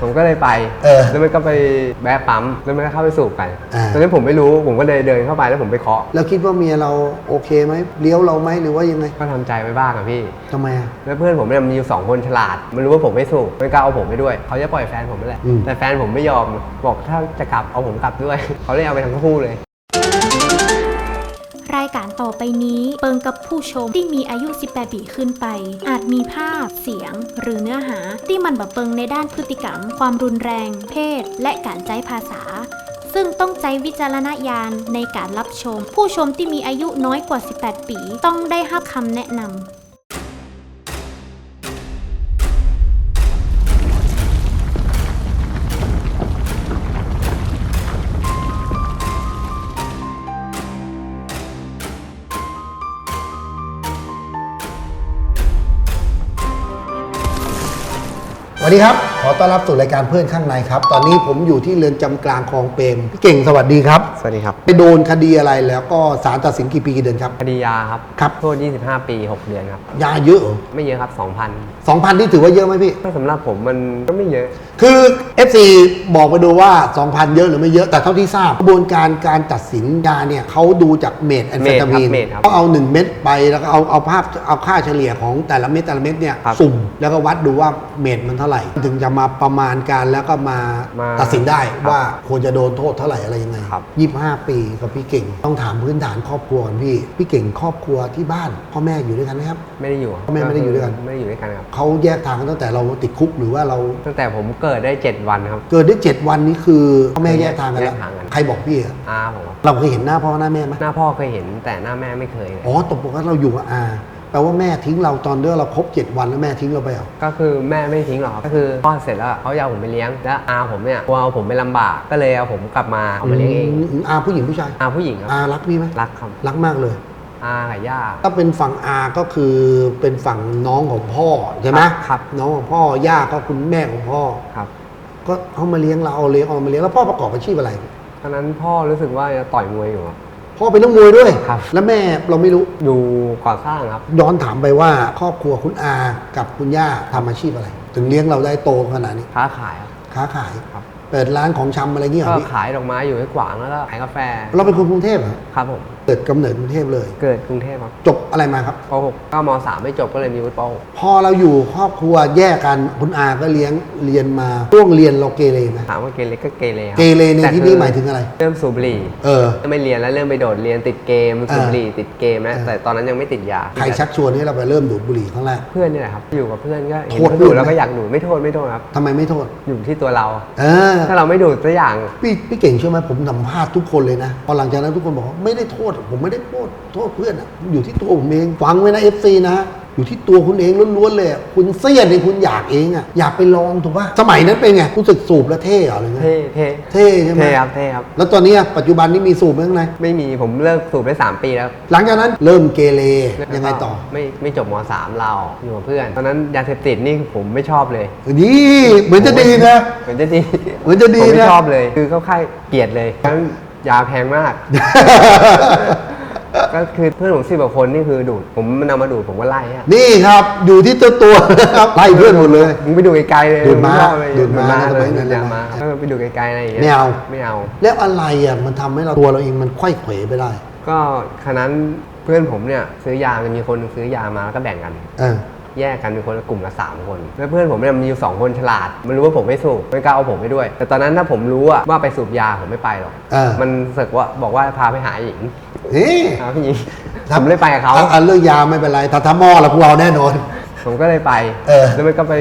ผมก็เลยไปเออแล้วมันก็ไปแวะปั๊มแล้วมันก็เข้าไปสูบกันอ่า ตอนนี้ผมไม่รู้ผมก็เลยเดินเข้าไปแล้วผมไปเคาะแล้วคิดว่าเมียเราโอเคไหมเลี้ยวเราไหมหรือว่ายังไงก็ทำใจไว้บ้างอะพี่ ทำไมอะ แล้วเพื่อนผมเนี่ยมีอยู่สองคนฉลาด มันรู้ว่าผมไม่สูบไม่กล้าเอาผมไปด้วย เขาจะปล่อยแฟนผมนั่นแหละ อืม แต่แฟนผมไม่ยอม บอกถ้าจะกลับเอาผมกลับด้วย เขาเลยเอาไปทั้งคู่เลย รายการต่อไปนี้ เปิงกับผู้ชมที่มีอายุ 18 ปีขึ้นไป อาจมีภาพ เสียง หรือเนื้อหาที่มันแบบเปิงในด้านพฤติกรรม ความรุนแรง เพศ และการใช้ภาษา ซึ่งต้องใช้วิจารณญาณในการรับชม ผู้ชมที่มีอายุน้อยกว่า 18 ปี ต้องได้รับคำแนะนำ วัสดีครับขอต้อนรับสู่รายการเพื่อนข้างในครับ ตอนนี้ผมอยู่ที่เรือนจำกลางคลองเปรมพี่เก่งสวัสดีครับ สวัสดีครับ ไปโดนคดีอะไรแล้วก็ศาลตัดสินกี่ปีกี่เดือนครับ คดียาครับ ครับ โทษ 25 ปี 6 เดือนครับ ยาเยอะเหรอไม่เยอะครับ 2,000สองพันที่ถือว่าเยอะไหมพี่ก็สำหรับผมมันก็ไม่เยอะ คือ FC บอกมาดูว่า 2,000 เยอะหรือไม่เยอะแต่เท่าที่ทราบกระบวนการการตัดสินยาเนี่ยเขาดูจากเมดแอนเฟตามีนเมดครับเขาเอา 1 เม็ดไปแล้วก็เอาเอาภาพเอาค่าเฉลี่ยของแต่ละเม็ดแต่ละเม็ดเนี่ยครับ สุ่มแล้วก็วัดดูว่าเมดมันเท่าไหร่ถึงจะมาประมาณการแล้วก็มามาตัดสินได้ครับว่าควรจะโดนโทษเท่าไหร่อะไรยังไงครับ ยี่ห้าปีกับพี่เก่ง ต้องถามพื้นฐานครอบครัวกันพี่ พี่เก่งครอบครัวที่บ้าน พ่อแม่อยู่ด้วยกันไหมครับ ไม่ได้อยู่พ่อแม่ไม่ได้อยู่ด้วยกัน ไม่ได้อยู่ด้วยกันครับ เขาแยกทางกันตั้งแต่เราติดคุกหรือว่าเราตั้งแต่ผมเกิดได้ 7 วันครับ เกิดได้เจ็ดวันนี้คือพ่อแม่แยกทางกันแล้วแยกทางกัน ใครบอกพี่อะอาผมครับเราเคยเห็นหน้าพ่อหน้าแม่ไหมหน้าพ่อเคยเห็นแต่หน้าแม่ไม่เคยเลย อ๋อตกลงว่าเราอยู่กับอา แปลว่าแม่ทิ้งเราตอนเดือเราครบเจ็ดวันแล้วแม่ทิ้งเราไปเหรอก็คือแม่ไม่ทิ้งหรอกครับก็คือพ่อดเสร็จแล้วเขาจะเอาผมไปเลี้ยงแล้วอาผมเนี่ยกลัวเอาผมไปลำบากก็เลยเอาผมกลับมาเอามาเลี้ยงเองมอาผู้หญิงผู้ชายอาผู้หญิงครับอารักพี่ไหมรักครับรักมากเลย อากับย่า ถ้าเป็นฝั่งอาก็คือเป็นฝั่งน้องของพ่อใช่ไหมครับ น้องของพ่อย่าก็คุณแม่ของพ่อ ครับก็เอามาเลี้ยงเราเอาเลี้ยงเอามาเลี้ยงแล้วพ่อประกอบอาชีพอะไร ตอนนั้นพ่อรู้สึกว่าจะต่อยมวยอยู่ครับ พ่อเป็นนักมวยด้วย ครับ แล้วแม่เราไม่รู้ อยู่ก่อสร้างครับ ย้อนถามไปว่าครอบครัวคุณอากับคุณย่าทำอาชีพอะไร ถึงเลี้ยงเราได้โตขนาดนี้ค้าขายครับ ค้าขาย ครับ เปิดร้านของชำอะไรเงี้ยเหรก็อพี่ขายดอกไม้อยู่ให้ขวางแล้วก็ขายกาแฟเราเป็นคนกรุงเทพเหรอครับผม เกิดกำเนิดกรุงเทพเลย เกิดกรุงเทพครับจบอะไรมาครับ ป .6 ก็ม .3 ไม่จบก็เลยมีวุฒิป พอเราอยู่ครอบครัวแยกกันคุณอาก็เลี้ยงเรียนมาช่วงเรียนเราเกเรไหม .6 ถามว่าเกเรก็เกเรครับเกเรในแต่ที่คืนี้อหมายถึงอะไร เริ่มสูบบุหรี่เออ ไม่เรียนแล้วเริ่มไปโดดเรียนติดเกมสูบบุหรี่ติดเกมนะเออแต่ตอนนั้นยังไม่ติดยาใครชักชวนให้เราไปเริ่มดูดบุหรี่ครั้งแรก เพื่อนนี่แหละครับอยู่กับเพื่อนก็เห็นโทษเขาดูดด้วยไหม แล้วก็อยากดูดไม่โทษไม่โทษครับทำไมไม่โทษ อยู่ที่ตัวเรา เออถ้าเราไม่ดูดสักอย่าง พี่พี่เก่งเชื่อไหมผมสัมภาษณ์ทุกคนเลยนะพอหลังจากนั้นทุกคนบอกว่าไม่ได้โทษ ผมไม่ได้โทษโทษเพื่อนอะอยู่ที่ตัวผมเองฟังไว้นะเอฟซีนะ อยู่ที่ตัวคุณเองล้วนๆเลยอะคุณเสี้ยนเองคุณอยากเองอะอยากไปลองถูกป่ะสมัยนั้นเป็นไงรู้สึกสูบแล้วเท่เหรอหรือไงเท่เท่เท่ใช่ไหมเท่ครับเท่ครับ แล้วตอนนี้อะปัจจุบันนี้มีสูบไหมข้างในไม่มีผมเลิกสูบได้สามปีแล้ว หลังจากนั้นเริ่มเกเรยังไงต่อ ไม่ไม่จบมสามเราอยู่กับเพื่อนตอนนั้นยาเสพติดนี่ผมไม่ชอบเลยนี่เหมือนจะดีนะเหมือนจะดีเหมือนจะดีผมไม่นะชอบเลย คือเข้าค่ายเกลียดเลยทั้งยาแพงมาก ก็คือเพื่อนผมสิบกว่าคนนี่คือดูดผมมันเอามาดูดผมก็ไล่อะนี่ครับอยู่ที่ตัวตัวนะครับไล่เพื่อนหมดเลย มึงไปดูไกลๆเลยดูดม้าไชอบเลยดูดม้าเลสมัยยนั้ดูนดยามาก็ไปดูไกลๆอะไรอย่างเงี้ยไม่เอา ไม่เอา แล้วอะไรอะมันทำให้เราตัวเราเองมันไขว้เขวไปได้ก็คณะนั้นเพื่อนผมเนี่ยซื้อยาจะมีคนหนึ่งซื้อยามาแล้วก็แบ่งกัน เออ แยกกันเป็นคนละกลุ่มละสามคน แล้วเพื่อนผมเนี่ยมีอยู่สองคนฉลาด มันรู้ว่าผมไม่สูบไม่กล้าเอาผมไปด้วย แต่ตอนนั้นถ้าผมรู้อะว่าไปสูบยาผมไม่ไปหรอก เออ มันเสกว่าบอกว่าพาไปหาหญิง นี่พาพี่หญิงผมเลยไปกับเขาอะเรื่องยาไม่เป็นไรแต่ถ้าหม้อเราพวกเราแน่นอน ผมก็เลยไปเออแล้วมันก็ไป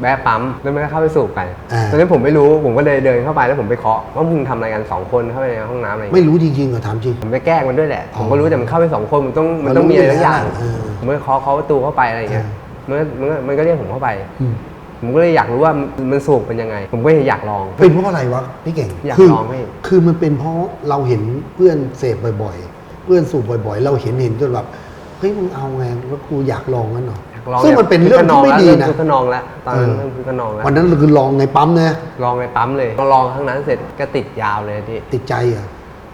แวะปั๊มแล้วมันก็เข้าไปสูบกันอ่า ตอนนั้นผมไม่รู้ผมก็เลยเดินเข้าไปแล้วผมไปเคาะว่ามึงทำอะไรกันสองคนเข้าไปในห้องน้ำอะไรอย่างไม่เงี้ยรู้จริงๆเหรอถามจริง ผมไปแกล้งมันด้วยแหละอ๋อผมก็รู้แต่มันเข้าไปสองคนมันต้องมันมันต้องมีอะไรรู้สักอย่างอยู่แล้วล่ะเออ ผมก็เคาะเคาะประตูเข้าไปอะไรอย่างเงี้ยมันก็มันก็มันก็เรียกผมเข้าไป อืมผมก็เลยอยากรู้ว่ามันมันสูบเป็นยังไง ผมก็เลยอยากลอง เป็นเพราะอะไรวะพี่เก่งอยากคืลองพี่ คือมันเป็นเพราะเราเห็นเพื่อนเสพบ่อยๆ เพื่อนสูบบ่อยๆ เราเห็นเห็นจนแบบเฮ้ยมึงเอาไงว่ากูอยากลองงั้นเหรออยากลองซึ่งมันเป็นเรื่องที่ไม่ดีนะคือขนองแล้วตอนนั้นเออเริ่มคือขนองแล้ววันนั้นเราคือลองในปั๊มนะลองในปั๊มเลยพอลองครั้งนั้นเสร็จก็ติดยาวเลยที่ติดใจอะ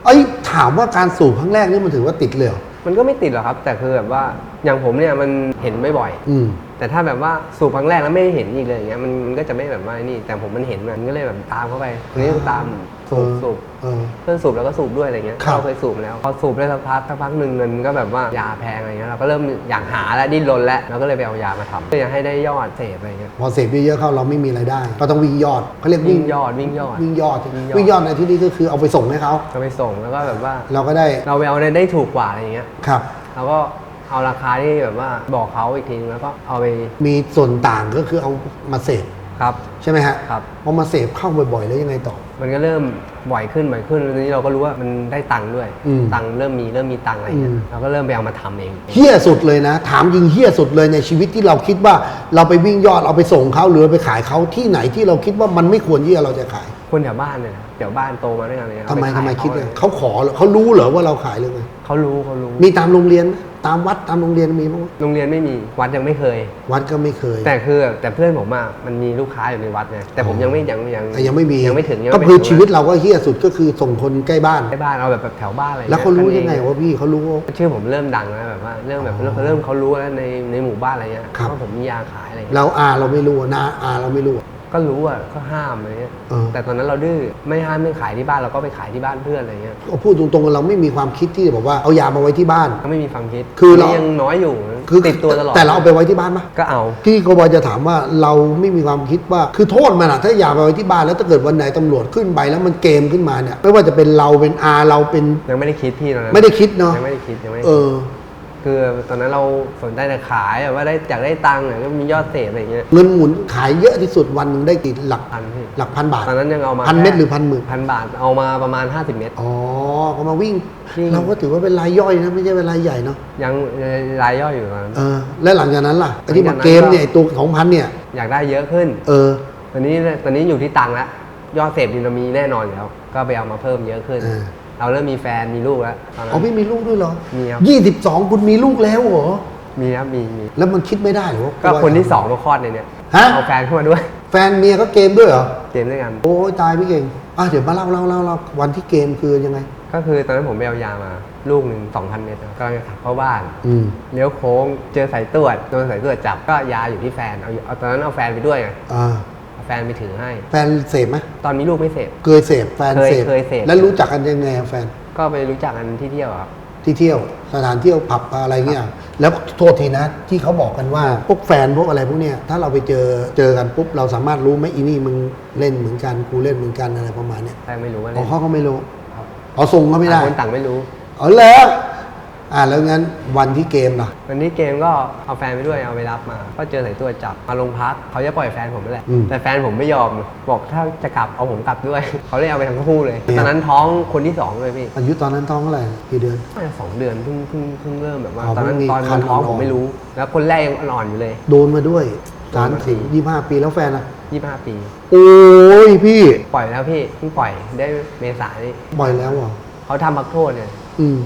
เอ้ยถามว่าการสูบครั้งแรกนี่มันถือว่าติดเลยเหรอมันก็ไม่ติดหรอกครับ แต่คือแบบว่าอย่างผมเนี่ยมันเห็นบ่อยอืมๆ แต่ถ้าแบบว่าสูบครั้งแรกแล้วไม่เห็นอีกเลยอย่างเงี้ยมันมันก็จะไม่แบบว่านี่ แต่ผมมันเห็นมันก็เลยแบบตามเข้าไปทีนี้ก็ตามสูบเออสูบเออ เพื่อนสูบแล้วก็สูบด้วยอะไรเงี้ยครับ เราเคยสูบแล้วพอสูบได้สักพักสักพักหนึ่งเงินก็แบบว่ายาแพงอะไรเงี้ยเราก็เริ่มอยากหาแล้วดิ้นรนแล้วเราก็เลยไปเอายามาทำเพื่อจะให้ได้ยอดเสพอะไรเงี้ยพอเสพเยอะๆเข้าเราไม่มีรายได้ ก็ต้องวิ่งยอดเขาเรียกวิ่วิ่งงยอดวิ่งยอด วิ่งยอด วิ่งยอด วิ่งยอดในที่นี้ก็คือเอาไปส่งให้เขาก็ไปส่งแล้วก็แบบว่า เราก็ได้เราไปเอาได้ได้ถูกกว่าอะไรเงี้ยครับ เราก็ เอาราคาที่แบบว่าบอกเขาอีกทีนึงแล้วก็เอาไปมีส่วนต่างก็คือเอามาเสพครับ ใช่ไหมฮะครับ พอมาเสพเข้าบ่อยๆ แล้วยังไงต่อ มันก็เริ่มบ่อยขึ้นบ่อยขึ้นแล้วทีนี้เราก็รู้ว่ามันได้ตังค์ด้วย อืมตังค์เริ่มมีเริ่มมีตังค์อะไรเงี้ยอืมเราก็เริ่มไปเอามาทำเอง เฮี้ยสุดเลยนะ ถามจริงเฮี้ยสุดเลยในชีวิตที่เราคิดว่าเราไปวิ่งยอดเอาไปส่งเขาหรือเอาไปขายเขาที่ไหนที่เราคิดว่ามันไม่ควรที่เราจะขายคนแถวบ้านเนี่ยนะแถวบ้านโตมาด้วยกันเลยทำไมเอาปทำไมขายคิดเลยเขาเขาขอเหรอเขารู้เหรอว่าเราขายหรือไงเขารู้เขารู้มีตามโรงเรียนไหม ตามวัดตามโรงเรียนมีมั้งโรงเรียนไม่มีวัดยังไม่เคย วัดก็ไม่เคย แต่คือแต่เพื่อนผมอะมันมีลูกค้าอยู่ในวัดไงแต่ผมยังไม่ยังยังแต่ยังไม่มียังไม่ถึงยังก็ไม่คือถึงชีวิตเราก็เฮี้ยสุดก็คือส่งคนใกล้บ้านในบ้านเอาแบบแบบแถวบ้านอะไรแล้วเขารู้กันยังไงเอว่าพี่เขารู้ว่า ชื่อผมเริ่มดังแล้วแบบว่าเริ่มแบบอ๋อเขาเริ่มเขารู้แล้วในในหมู่บ้านอะไรเงี้ยครับ ว่าผมมียาขายอะไรเงี้ย เราอาเราไม่รู้อะนาอาเราไม่รู้อะ ก็รู้อะก็ห้ามอะไรเงี้ยเออ แต่ตอนนั้นเราดื้อไม่ห้ามไม่ขายที่บ้านเราก็ไปขายที่บ้านเพื่อนอะไรเงี้ยก็พูดตรงๆเราไม่มีความคิดที่จะบอกว่าเอายามาไว้ที่บ้าน ก็ไม่มีความคิดคือเรานนี้ยังน้อยอยู่คือติดตัวตลอดแต่เราเอาไปไว้ที่บ้านปะก็เอาพี่โกบอยจะถามว่าเราไม่มีความคิดว่า คือโทษมันอะถ้าอยากไปไว้ที่บ้านแล้วถ้าเกิดวันไหนตำรวจขึ้นไปแล้วมันเกมขึ้นมาเนี่ยไม่ว่าจะเป็นเราเป็นอาเราเป็น ยังไม่ได้คิดพี่ตอนนั้นไม่ได้คิดเนาะยังไม่ได้คิดยังไม่ได้เอคิดอ คือตอนนั้นเราสนใจแต่ขายอะว่าได้อยากได้ตังค์อะก็มียอดเสพอะไรเงี้ย เงินหมุนขายเยอะที่สุดวันหนึ่งได้กี่หลักพันพี่ หลักพันบาทตอนนั้นยังเอามาพันเม็ดแค่หรือพันหมื่นพันบาทเอามาประมาณ 50 เม็ดอ๋อก็มาวิ่ง วิ่ง เราก็ถือว่าเป็นรายย่อยนะไม่ใช่เป็นรายใหญ่เนาะยังรายย่อยอยู่ตอนนั้น เออแล้วหลังจากนั้นล่ะไอ้ที่หลัมางจากนั้นเกมเนี่ยก็ ไอ้ตัวสองพันเนี่ย อยากได้เยอะขึ้น เออ ตอนนี้ตอนนี้อยู่ที่ตังค์แล้วยอดเสพดินามีแน่นอนอยู่แล้ว ก็ไปเอามาเพิ่มเยอะขึ้นเออ เราเริ่มมีแฟนมีลูกแล้วตอนนั้อ๋อนพี่มีลูกด้วยเหรอมีครับ ยี่สิบสองคุณมีลูกแล้วเหรอ มีครับมีมีแล้วมันคิดไม่ได้เหรอว่าก็คนที่สองมาคลอดในเนี่ยฮะ เอาแฟนเข้ามาด้วยแฟนเมียก็เกมด้วยเหรอ เกมด้วยกัน โอ้ยตายพี่เก่งอะเดี๋ยวมาเล่าเล่าเล่าเล่าวันที่เกมคือยังไง ก็คือตอนนั้นผมไปเอายามาลูกหนึ่ง2,000 เมตรกำลังจะขับเข้าบ้าน อืม เลี้ยวโค้งเจอสายตรวจโดนสายตรวจจับก็ยาอยู่ที่แฟนเอาเอาตอนนั้นเอาแฟนไปด้วยไงอ่าเอา แฟนไปถือให้ แฟนเสพไหมตอนมีลูกไม่เสพ เคยเสพแฟนเคยเสพเคยเสพ แล้วรู้จักกันยังไงอะแฟนก็ไปรู้จักกันที่เที่ยวอะครับ ที่เที่ยวสถานเที่ยวผับอะไรเงี้ยแล้วโทษทีนะ ที่เขาบอกกันว่าพวกแฟนพวกอะไรพวกเนี้ยถ้าเราไปเจอเจอกันปุ๊บเราสามารถรู้ไหมอีนี่มึงเล่นเหมือนกันกูเล่นเหมือนกันอะไรประมาณเนี้ยแต่ไม่รู้ว่าอ๋เล่อนเขาก็ไม่รู้ครับอ๋อส่งก็ไม่ได้ต่างคนต่างไม่รู้ อ๋อแล้ว อ่าแล้วงั้นวันที่เกมล่ะ วันนี้เกมก็เอาแฟนไปด้วยเอาไปรับมา ก็เจอสายตรวจจับมาโรงพักเขาจะปล่อยแฟนผมไปแหละอืมแต่แฟนผมไม่ยอมบอกถ้าจะกลับเอาผมกลับด้วย เขาเลยเอาไปทั้งคู่เลยเนี่ย ตอนนั้นท้องคนที่สองเลยพี่อายุตอนนั้นท้องเท่าไหร่กี่เดือน น่าจะสองเดือนเพิ่งเพิ่งเพิ่งเริ่มแบบว่าอ๋อตอนนั้นเพิ่งมีตอนคัมันนท้องอ่อนๆ ผมไม่รู้ แล้วคนแรกยังอ่อนๆอยู่เลย โดนมาด้วยสารโดนมาถึงสี่ยี่ห้าปีแล้วแฟนอะยี่ห้าปี โอ้ยพี่ปล่อยแล้วพี่เพิ่งปล่อยได้เมษายนนี่ปล่อยแล้วเหรอเขาทำพักโทษเนี่ย อืม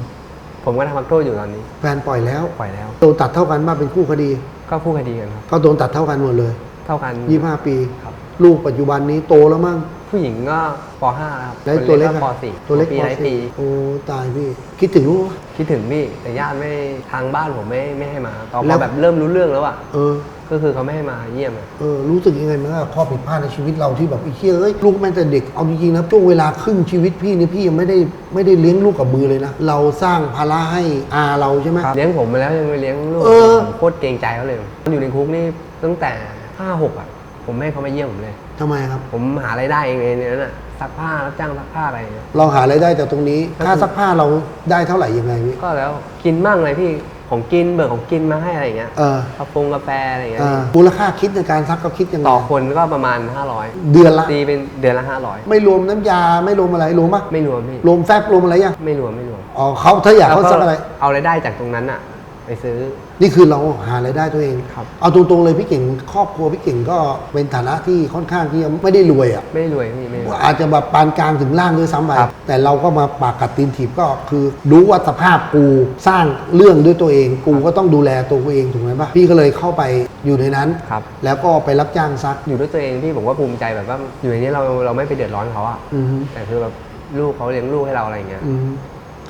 ผมก็ทำพักโทษอยู่ตอนนี้แฟนปล่อยแล้วปล่อยแล้ว โดนตัดเท่ากันมาเป็นคู่คดี ก็คู่คดีกันครับก็โดนตัดเท่ากันหมดเลย เท่ากันยี่ห้าปี ครับ ลูกปัจจุบันนี้โตแล้วมั้ง ผู้หญิงก็ป .5 แล้วครับแล้วตัวเล็กคนอะป .4 ตัวเล็กปีปไรปีสี่โอ้ตายพี่ คิดถึงลูกปะ คิดถึงพี่แต่ญาติไม่ทางบ้านผมไม่ไม่ให้มาตอนแล้พอว แบบเริ่มรู้เรื่องแล้วอะ เออ ก็คือเขาไม่ให้มาเยี่ยมอะ เออรู้สึกยังไงมั้งอะข้อผิดพลาดในชีวิตเราที่แบบไอ้เชี่ยเอ้ยลูกแม่งแต่เด็กเอาจริงๆนะช่วงเวลาครึ่งชีวิตพี่นี่พี่ยังไม่ได้ไม่ได้เลี้ยงลูกกับมือเลยนะเราสร้างภาระให้อาเราใช่ไหม เลี้ยงผมมาแล้วยังไปเลี้ยงลูกเออ ผมโคตรเกรงใจเขาเลยอยู่ในคุกนี่ตั้งแต่ห้าหกอะ ผมไม่ให้เขามาเยี่ยมผมเลย ทำไมครับ ผมหารายได้เองในนั้นอะซักผ้ารับจ้างซักผ้าอะไรอย่างเงี้ย เราหารายได้จากตรงนี้ค่าซักผ้าเราได้เท่าไหร่ยังไงพี่ก็แล้วกินมั่งเลยพี่ ของกินเบิกของกินมาให้อะไรอย่างเงี้ยเออกาแฟกาแฟอะไรอย่างเงี้เอยอมูลค่าคิดในการซักก็คิดยังไงต่อคนก็ประมาณ 500เดือนละ ตีเป็นเดือนละไม่รวมน้ำยาไม่รวมอะไรรวมปะ500ไม่รวมพี่รวมแฟบรวมอะไรยังไม่รวมไม่รวมอ๋อเขาถ้าอยากเขาแล้วซักอะไร เอารายได้จากตรงนั้นอะ ไปซื้อ นี่คือเราหารายได้ตัวเองครับ เอาตรงๆเลยพี่เก่งครอบครัวพี่เก่งก็เป็นฐานะที่ค่อนข้างที่ไม่ได้รวยอะ ไม่ได้รวยพี่ไม่ได้รวย อาจจะแบบปานกลางถึงล่างด้วยซ้ำไปครับ แต่เราก็มาปากกัดตีนถีบก็คือรู้ว่าสภาพกูสร้างเรื่องด้วยตัวเอง กูก็ต้องดูแลตัวกูเองถูกไหมปะพี่ก็เลยเข้าไปอยู่ในนั้น ครับ แล้วก็ไปรับจ้างซัก อยู่ด้วยตัวเองพี่ผมว่าภูมิใจแบบว่าอยู่ในนี้เราเราไม่ไปเดือดร้อนเขาอะอือฮึแต่คือแบบลูกเขาเลี้ยงลูกให้เราอะไรอย่างเงี้ย อืม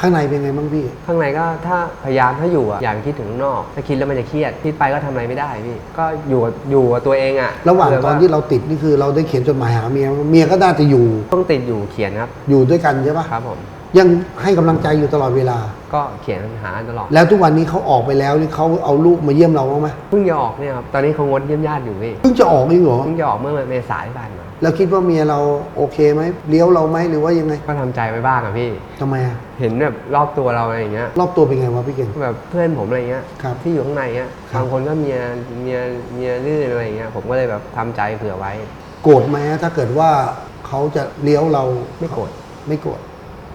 ข้างในเป็นไงบ้างพี่ ข้างในก็ถ้าพยายามถ้าอยู่อะอย่าไปคิดถึงข้างนอก ถ้าคิดแล้วมันจะเครียดคิดไปก็ทำอะไรไม่ได้พี่ ก็อยู่กับอยู่กับตัวเองอะระหว่างแบบตอนที่เราติดนี่คือเราได้เขียนจดหมายหาเมียเมียก็น่าจะอยู่ต้องติดอยู่เขียนครับอยู่ด้วยกันใช่ปะครับผม ยังให้กำลังใจอยู่ตลอดเวลา ก็เขียนหาตลอดแล้วทุกวันนี้เขาออกไปแล้วนี่เขาเอาลูกมาเยี่ยมเราบ้างไหมเพิ่งจะออกเนี่ยครับตอนนี้เขางดเยี่ยมญาติอยู่พี่เพิ่งจะออกเองเหรอ เพิ่งจะออกเมื่อเมษายนที่ผ่านมา แล้วคิดว่าเมียเราโอเคไหมเลี้ยวเราไหมหรือว่ายังไงก็ทำใจไว้บ้างอะพี่ ทำไมอะเห็นแบบรอบตัวเราอะไรอย่างเงี้ย รอบตัวเป็นไงวะพี่เก่ง แบบเพื่อนผมอะไรเงี้ยครับที่อยู่ข้างในเงี้ยครับ บางคนก็เมียเมียเมียลื่นอะไรเงี้ยผมก็เลยแบบทำใจเผื่อไว้ โกรธไหมถ้าเกิดว่าเขาจะเลี้ยวเราไม่โกรธ ไม่โกรธ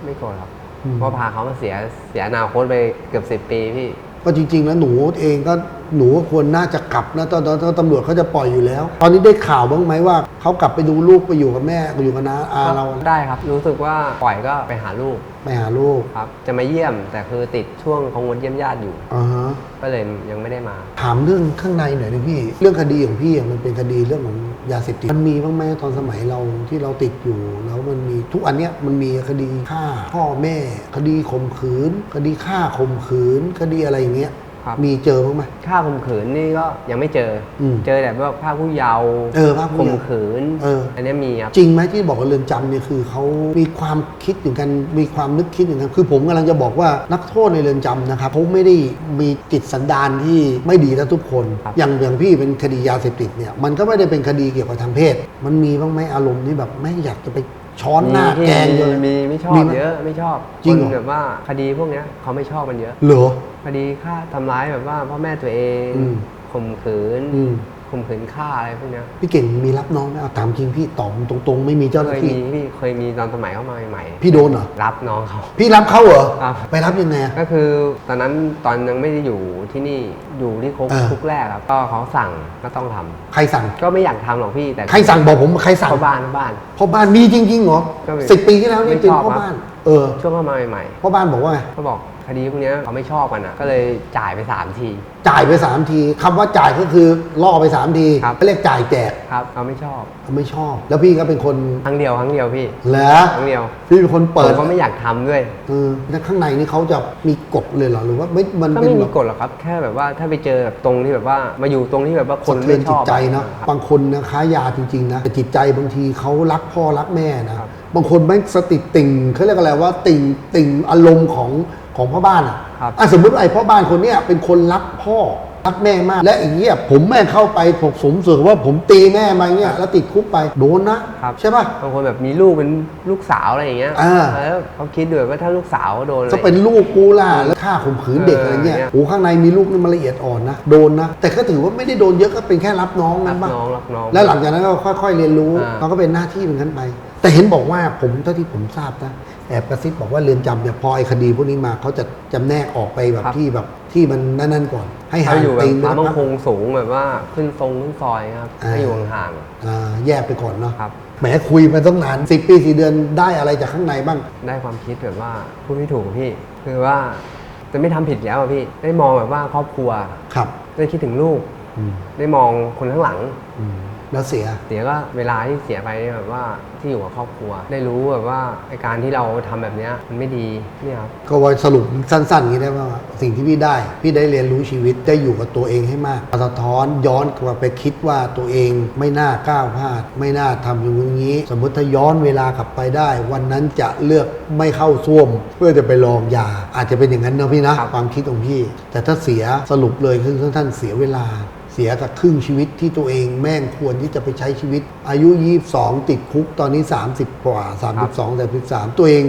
ไม่โกรธครับอืม เพราะพาเขามาเสียเสียอนาคตไปเกือบสิบปีพี่ ก็จริง ๆ แล้วหนูเองก็ หนูก็ควรน่าจะกลับนะตอนตอนตอนตำรวจเขาจะปล่อยอยู่แล้ว ตอนนี้ได้ข่าวบ้างไหมว่าเขากลับไปดูลูกไปอยู่กับแม่ไปอยู่กับน้าอาเราได้ครับ รู้สึกว่าปล่อยก็ไปหาลูกไปหาลูกครับ จะมาเยี่ยมแต่คือติดช่วงของงดเยี่ยมญาติอยู่อ่าฮะก็เลยยังไม่ได้มา ถามเรื่องข้างในหน่อยนะพี่ เรื่องคดีของพี่อะมันเป็นคดีเรื่องของยาเสพติดมันมีบ้างไหมตอนสมัยเราที่เราติดอยู่ แล้วมันมีทุกอันเนี้ยมันมีคดีฆ่าพ่อแม่ คดีข่มขืน คดีฆ่าข่มขืน คดีอะไรอย่างเงี้ย ครับ มีเจอบ้างไหม ค่าข่มขืนนี่ก็ยังไม่เจออมเจอแต่ว่าภาคผู้เยาว์เออภาคผู้ข่มเยาว์ขืนเอออั นนี้มีครับ จริงไหมที่บอกว่าเรือนจำเนี่ยคือเขามีความคิดอย่างกันมีความนึกคิดอย่างกันคือผมกำลังจะบอกว่านักโทษในเรือนจำนะครับเขาไม่ได้มีจิตสันดานที่ไม่ดีทั้งทุกคน ครับ อย่างอย่างพี่เป็นคดียาเสพติดเนี่ยมันก็ไม่ได้เป็นคดีเกี่ยวกับทางเพศ มันมีบ้างไหมอารมณ์ที่แบบไม่อยากจะไปช้อนหน้าที่แกงเลย มีไม่ชอบมีไหมเยอะไม่ชอบจริงเหรอ คนแบบว่าคดีพวกเนี้ยเขาไม่ชอบมันเยอะ เหรอ คดีฆ่าทำร้ายแบบว่าพ่อแม่ตัวเองอืมข่มขืนอืม ข่มขืนฆ่าอะไรพวกเนี้ยพี่เก่งมีรับน้องไหมเอาตามจริงพี่ตอบตรงๆ ไม่มีเจ้าหเคน้ายที่ มีพี่เคยมีตอนสมัยเข้ามาใหม่ๆพี่โดนเหรอรับน้องเขา พี่รับเขาเหรอ ครับ ไปรับยังไงอะ ก็คือตอนนั้นตอนยังไม่ได้อยู่ที่นี่อยู่ที่คุกเออคุกแรกครับก็เขาสั่งก็ต้องทำใครสั่ง ก็ไม่อยากทำหรอกพี่แต่ใครสั่งบอกผมใครสั่งเข้าบ้านเข้าบ้าน พ่อบ้านมีจริงๆเหรอก็มีสิบปีที่แล้วไม่นี่เป็นชอบพ่อครับ บ้าน เออช่วงเข้ามาใหม่พ่อบ้านบอกว่าไงๆเขาบอก คดีพวกเนี้ยเขาไม่ชอบกันอะ ก็เลยจ่ายไปสามที จ่ายไปสามทีคำว่าจ่ายก็คือล่อไปสามทีครับเขาเรียกจ่ายแจกครับเขาไม่ชอบ เขาไม่ชอบ แล้วพี่ก็เป็นคนครั้งเดียวครั้งเดียวพี่ เหรอครั้งเดียวพี่เป็นคนผเปิดมก็ไม่อยากทำด้วย เออแล้วข้างในนี่เขาจะมีกฎเลยเหรอหรือว่าไม่มันก็เป็นไม่แบมีบ กฎหรอกครับ แค่แบบว่าถ้าไปเจอแบบตรงที่แบบว่ามาอยู่ตรงที่แบบว่าคนสะเทือไม่นชจิอตบใจเนาะครับ บางคนนะค้ายาจริงๆนะแต่จิตใจบางทีเขารักพ่อรักแม่นะครับ บางคนแม่งสติติ่งเขาเรียกอะไรว่าติ่งติ่งอารมณ์ของของพ่อบ้านอะครับ อะสมมติไอ้พ่อบ้านคนเนี้ยเป็นคนรักพ่อรักแม่มาก และอย่างเงี้ยผมแม่งเข้าไปผมสมเสือว่าผมตีแม่มาเงี้ยแล้วติดคุกไปโดนนะครับ ใช่ป่ะ บางคนแบบมีลูกเป็นลูกสาวอะไรอย่างเงี้ยอ่า แล้วเขาคิดด้วยว่าถ้าลูกสาวโดนอะไร จะเป็นลูกกูล่ะแล้วฆ่าข่มขืนเด็กเอออะไรเงี้ยเนี่ยโอ้ข้างในมีลูกนี่มันละเอียดอ่อนนะโดนนะ แต่ก็ถือว่าไม่ได้โดนเยอะก็เป็นแค่รับน้องรันั่กนป่ะน้องรักน้อง แล้วหลังจากนั้นก็ค่อย ๆ เรียนรู้อ่า เราก็เป็นหน้าที่เป็นขั้นไป แต่เห็นบอกว่าผมเท่าที่ผมทราบนะแอบกระซิบบอกว่าเรือนจำเนี่ยพอไอ้คดีพวกนี้มาเขาจะจำแนกออกไปแบบที่แบบที่มันนั่นๆก่อน ให้ห่าถ้างอยู่แบตีบนความมั่นพักคงสูงแบบว่าขึ้นทรงขึ้นซอยครับอ่าให้อยู่ห่างอ่าแยกไปก่อนเนาะๆครับ แหมคุยมาตั้งนานสิปีสี่เดือนได้อะไรจากข้างในบ้าง ได้ความคิดแบบว่าพูดไม่ถูกพี่ คือว่าจะไม่ทำผิดแล้วอะพี่ ได้มองแบบว่าครอบครัว ครับได้คิดถึงลูก อืมได้มองคนข้างหลัง อืม แล้วเสีย เสียก็เวลาที่เสียไปแบบว่าที่อยู่กับครอบครัว ได้รู้แบบว่าไอการที่เราทำแบบเนี้ยมันไม่ดีเนี่ยครับก็ว่าสรุปสั้นๆอย่างนี้ได้ว่าสิ่งที่พี่ได้ พี่ได้เรียนรู้ชีวิตได้อยู่กับตัวเองให้มากสะท้อนย้อนกลับไปคิดว่าตัวเองไม่น่าก้าวพลาด ไม่น่าทำอย่างนี้ สมมติถ้าย้อนเวลากลับไปได้ วันนั้นจะเลือกไม่เข้าซ่วม เพื่อจะไปลองยาอาจจะเป็นอย่างนั้นนะพี่นะความคิดของพี่ แต่ถ้าเสียสรุปเลยคือท่านเสียเวลา เสียกับครึ่งชีวิตที่ตัวเองแม่งควรที่จะไปใช้ชีวิต อายุ 22 ติดคุกตอนนี้ 30 กว่า 32 33 ตัวเอง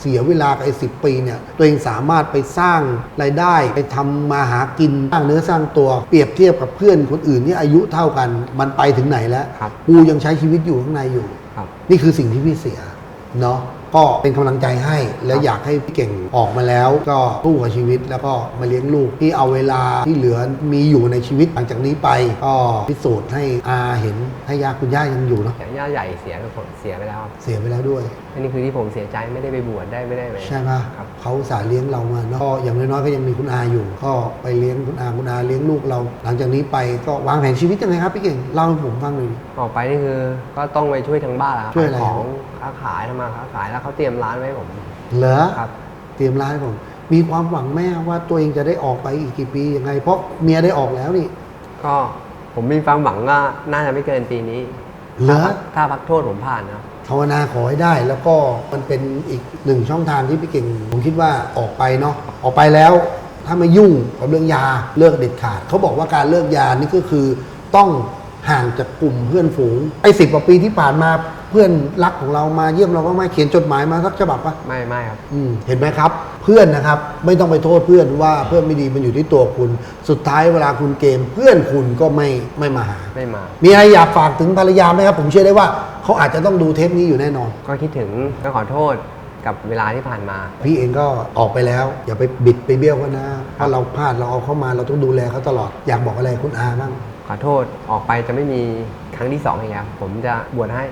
เสียเวลากับไอ้สิปีเนี่ยตัวเองสามารถไปสร้างรายได้ไปทำมาหากินสร้างเนื้อสร้างตัวเปรียบเทียบกับเพื่อนคนอื่นที่อายุเท่ากันมันไปถึงไหนแล้วครับกูยังใช้ชีวิตอยู่ข้างในอยู่ครับนี่คือสิ่งที่พี่เสียเนาะ ก็เป็นกำลังใจให้ และอยากให้พี่เก่งออกมาแล้ว ก็สู้กับชีวิตแล้วก็มาเลี้ยงลูกที่เอาเวลาที่เหลือมีอยู่ในชีวิตหลังจากนี้ไป ก็พิสูจน์ให้อาเห็นให้ยาคุณย่ายังอยู่เนาะแต่ย่าใหญ่เสียก็ผมเสียไปแล้วครับเสียไปแล้วด้วยอันนี้คือที่ผมเสียใจไม่ได้ไปบวชได้ไม่ได้ไปใช่ปะครับเขาอุตสาห์เลี้ยงเรามาเนาะก็อย่างน้อยๆก็ยังมีคุณอาอยู่ ก็ไปเลี้ยงคุณอาคุณอาเลี้ยงลูกเรา หลังจากนี้ไปก็วางแผนชีวิตยังไงครับพี่เก่งเล่าให้ผมฟังหน่อยดิออกไปนี่คือก็ต้องไปช่วยทางบ้านแหละครับช่วยอะไรขายของ ค้าขายทำมาค้าขายแล้วเขาเตรียมร้านไว้ให้ผมเหรอครับ เตรียมร้านให้ผม มีความหวังแม่ว่าตัวเองจะได้ออกไปอีกกี่ปียังไง เพราะเมียได้ออกแล้วนี่ ก็ผมมีความหวังว่าน่าจะไม่เกินปีนี้เหรอ ถ้าพักโทษผมผ่านนะครับภาวนาขอให้ได้แล้วก็มันเป็นอีกหนึ่งช่องทางที่พี่เก่งผมคิดว่าออกไปเนาะออกไปแล้วถ้าไม่ยุ่งกับเรื่องยาเลิกเด็ดขาดเขาบอกว่าการเลิกยานี่ก็คือต้องห่างจากกลุ่มเพื่อนฝูงไอ้สิบกว่าปีที่ผ่านมา เพื่อนรักของเรามาเยี่ยมเราก็ไม่เขียนจดหมายมาสักฉบับปะไม่ไม่ครับ อืมเห็นไหมครับ เพื่อนนะครับ ไม่ต้องไปโทษเพื่อนว่าเพื่อนไม่ดีมันอยู่ที่ตัวคุณ สุดท้ายเวลาคุณเกม เพื่อนคุณก็ไม่ไม่มาหา ไม่มา มีอะไรอยากฝากถึงภรรยาไหมครับ ผมเชื่อได้ว่าเขาอาจจะต้องดูเทปนี้อยู่แน่นอน ก็คิดถึงก็ขอโทษกับเวลาที่ผ่านมา พี่เองก็ออกไปแล้ว อย่าไปบิดไปเบี้ยวกันนะถ้าเราพลาดเราเอาเข้ามาเราต้องดูแลเขาตลอดอยากบอกอะไรคุณอาบ้างขอโทษออกไปจะไม่มีครั้งที่สองอีกแล้วผมจะบวชให้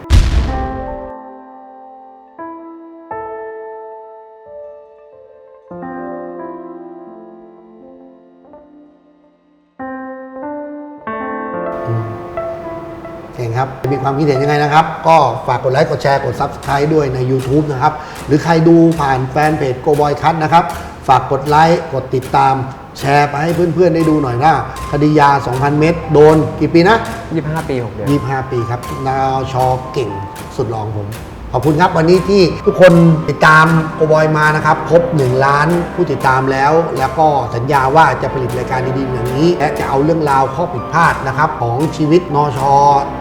เก่งครับมีความคิดเห็นยังไงนะครับ ก็ฝากกดไลค์กดแชร์กด Subscribe ด้วยใน YouTube นะครับ หรือใครดูผ่านแฟนเพจ Go Boy Cut นะครับ ฝากกดไลค์กดติดตาม แชร์ไปให้เพื่อนๆได้ดูหน่อยนะคดียา 2,000 เม็ดโดน กี่ปีนะ 25 ปี 6 เดือน 25 ปีครับนาวชอเก่ง สุดรองผม ขอบคุณครับวันนี้ที่ทุกคนติดตามโกบอยมานะครับครบ1 ล้านผู้ติดตามแล้ว แล้วก็สัญญาว่าจะผลิตรายการดีๆอย่างนี้ และจะเอาเรื่องราวข้อผิดพลาดนะครับของชีวิตนอชอ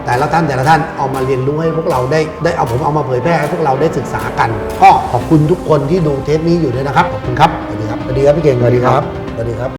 แต่ละท่านแต่ละท่านเอามาเรียนรู้ให้พวกเราได้ได้เอาผมเอามาเผยแพร่ให้พวกเราได้ศึกษากัน ก็ขอบคุณทุกคนที่ดูเทปนี้อยู่ด้วยนะครับขอบคุณครับสวัสดีครับสวัสดีครับพี่เก่งสวัสดีครับสวัสดีครับ